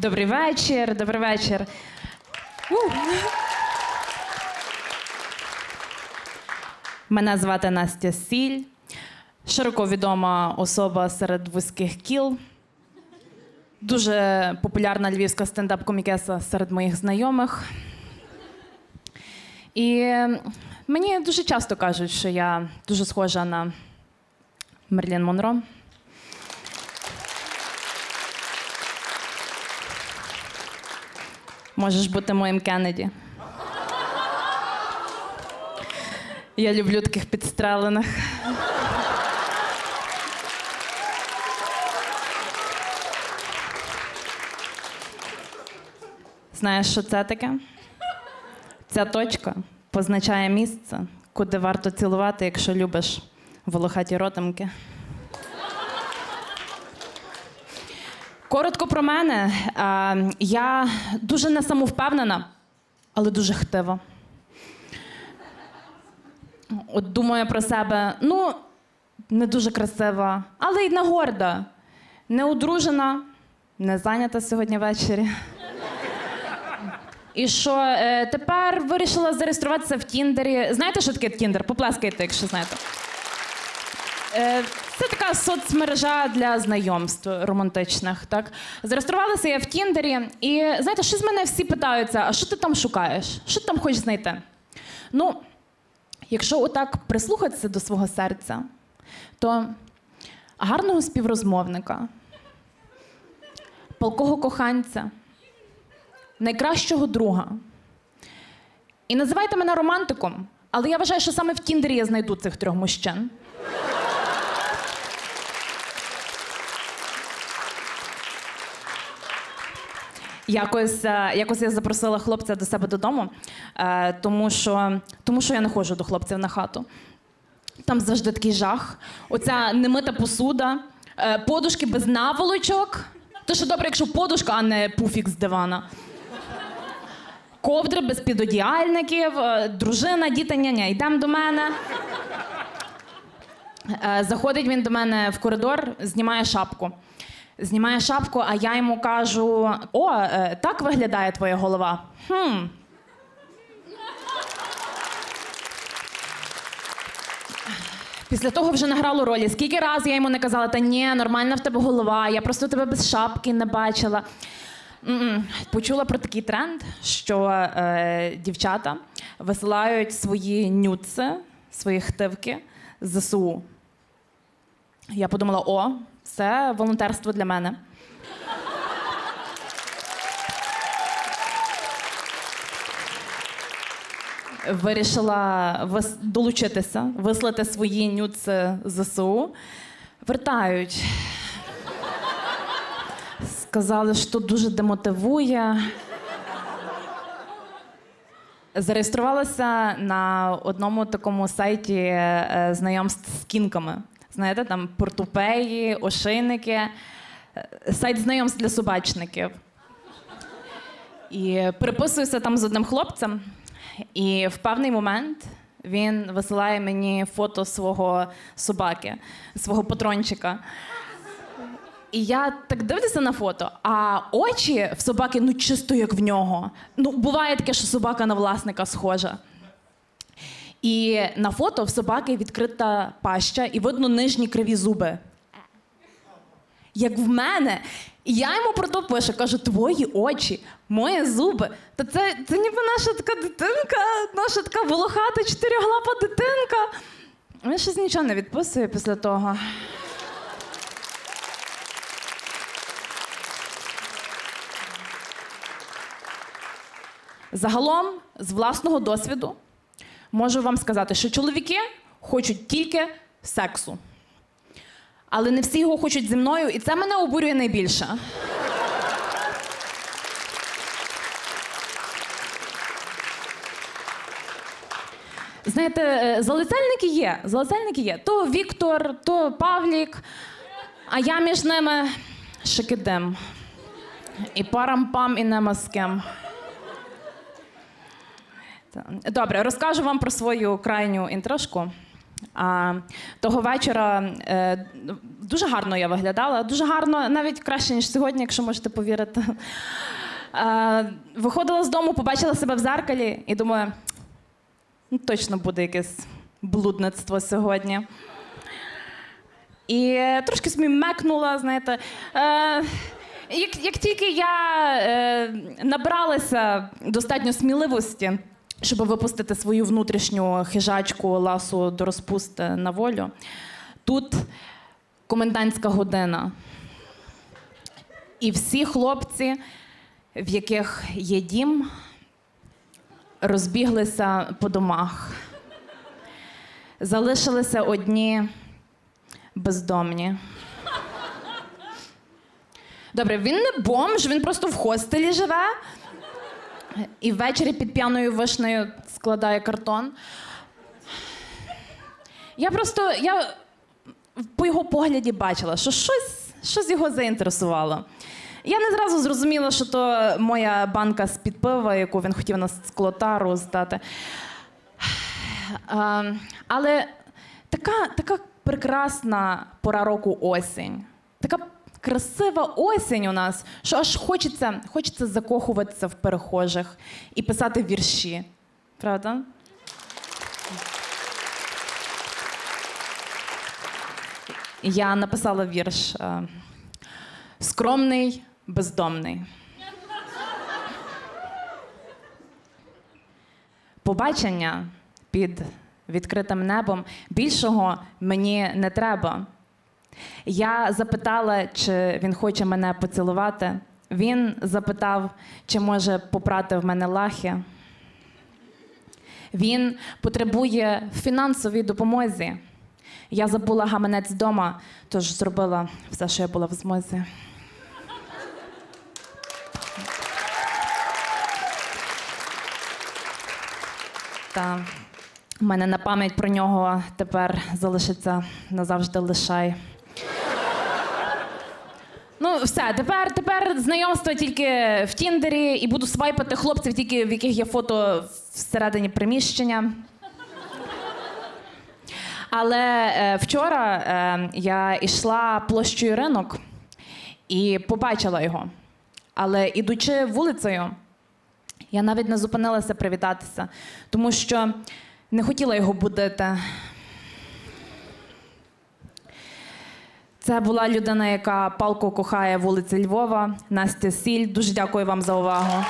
Добрий вечір, добрий вечір. Мене звати Настя Сіль, широко відома особа серед вузьких кіл. Дуже популярна львівська стендап-комікеса серед моїх знайомих. І мені дуже часто кажуть, що я дуже схожа на Мерлін Монро. Можеш бути моїм Кеннеді. Я люблю таких підстрелених. Знаєш, що це таке? Ця точка позначає місце, куди варто цілувати, якщо любиш волохаті ротимки. Коротко про мене. Е, Я дуже не самовпевнена, але дуже хтива. От думаю про себе, ну, не дуже красива, але й не горда, не одружена, не зайнята сьогодні ввечері. І що е, тепер вирішила зареєструватися в Тіндері. Знаєте, що таке Тіндер? Поплескайте, якщо знаєте. Е, Це така соцмережа для знайомств романтичних. Так? Зареєструвалася я в Тіндері, і знаєте, що з мене всі питаються: а що ти там шукаєш? Що ти там хочеш знайти? Ну, якщо отак прислухатися до свого серця, то гарного співрозмовника, палкого коханця, найкращого друга. І називайте мене романтиком, але я вважаю, що саме в Тіндері я знайду цих трьох мужчин. Якось, е, якось я запросила хлопця до себе додому, е, тому що, тому що я не ходжу до хлопців на хату. Там завжди такий жах. Оця немита посуда, е, подушки без наволочок. То що добре, якщо подушка, а не пуфік з дивана. Ковдри без підодіальників, дружина, діти, ня-ня, йдемо до мене. Заходить він до мене в коридор, знімає шапку. Знімає шапку, а я йому кажу: о, е, так виглядає твоя голова. Хм. Після того вже награло ролі. Скільки разів я йому не казала, та ні, нормальна в тебе голова, я просто тебе без шапки не бачила. М-м. Почула про такий тренд, що е, дівчата висилають свої нюци, свої хтивки з ЗСУ. Я подумала: о, це волонтерство для мене. Вирішила долучитися, вислати свої нюци ЗСУ. Вертають. Сказали, що дуже демотивує. Зареєструвалася на одному такому сайті е, знайомств з кінками. Знаєте, там портупеї, ошейники, е, сайт знайомств для собачників. І переписуюся там з одним хлопцем, і в певний момент він висилає мені фото свого собаки, свого патрончика. І я так дивлюся на фото, а очі в собаки ну чисто як в нього. Ну, буває таке, що собака на власника схожа. І на фото в собаки відкрита паща, і видно нижні криві зуби. Як в мене. І я йому про то пишу, кажу, твої очі, мої зуби. Та це, це ніби наша така дитинка, наша така волохата чотирьохлапа дитинка. Він щось нічого не відписує після того. Загалом, з власного досвіду, можу вам сказати, що чоловіки хочуть тільки сексу. Але не всі його хочуть зі мною, і це мене обурює найбільше. Знаєте, е, залицяльники є. Залицяльники є. То Віктор, то Павлік, а я між ними шикидем. І парам-пам, і нема з ким. Добре, розкажу вам про свою крайню інтрошку. А, того вечора е, дуже гарно я виглядала, дуже гарно, навіть краще, ніж сьогодні, якщо можете повірити. Е, виходила з дому, побачила себе в зеркалі і думаю, ну, точно буде якесь блудництво сьогодні. І трошки собі мекнула, знаєте. Е, як, як тільки я е, набралася достатньо сміливості, щоб випустити свою внутрішню хижачку ласу до розпусти на волю, тут комендантська година. І всі хлопці, в яких є дім, розбіглися по домах. Залишилися одні бездомні. Добре, він не бомж, він просто в хостелі живе. І ввечері під п'яною вишнею складає картон. Я просто я по його погляді бачила, що щось, щось його заінтересувало. Я не зразу зрозуміла, що то моя банка з-під пива, яку він хотів на склотару здати. А, але така, така прекрасна пора року осінь. Красива осінь у нас, що аж хочеться, хочеться закохуватися в перехожих і писати вірші. Правда? Я написала вірш е, Скромний, бездомний. Побачення під відкритим небом більшого мені не треба. Я запитала, чи він хоче мене поцілувати. Він запитав, чи може попрати в мене лахи. Він потребує фінансовій допомозі. Я забула гаманець вдома, тож зробила все, що я була в змозі. Та в мене на пам'ять про нього тепер залишиться назавжди лишай. Ну, все, тепер, тепер знайомство тільки в Тіндері і буду свайпати хлопців, тільки в яких є фото всередині приміщення. Але е, вчора е, я йшла площею ринок і побачила його. Але ідучи вулицею, я навіть не зупинилася привітатися, тому що не хотіла його будити. Це була людина, яка палко кохає вулиці Львова, Настя Сіль. Дуже дякую вам за увагу.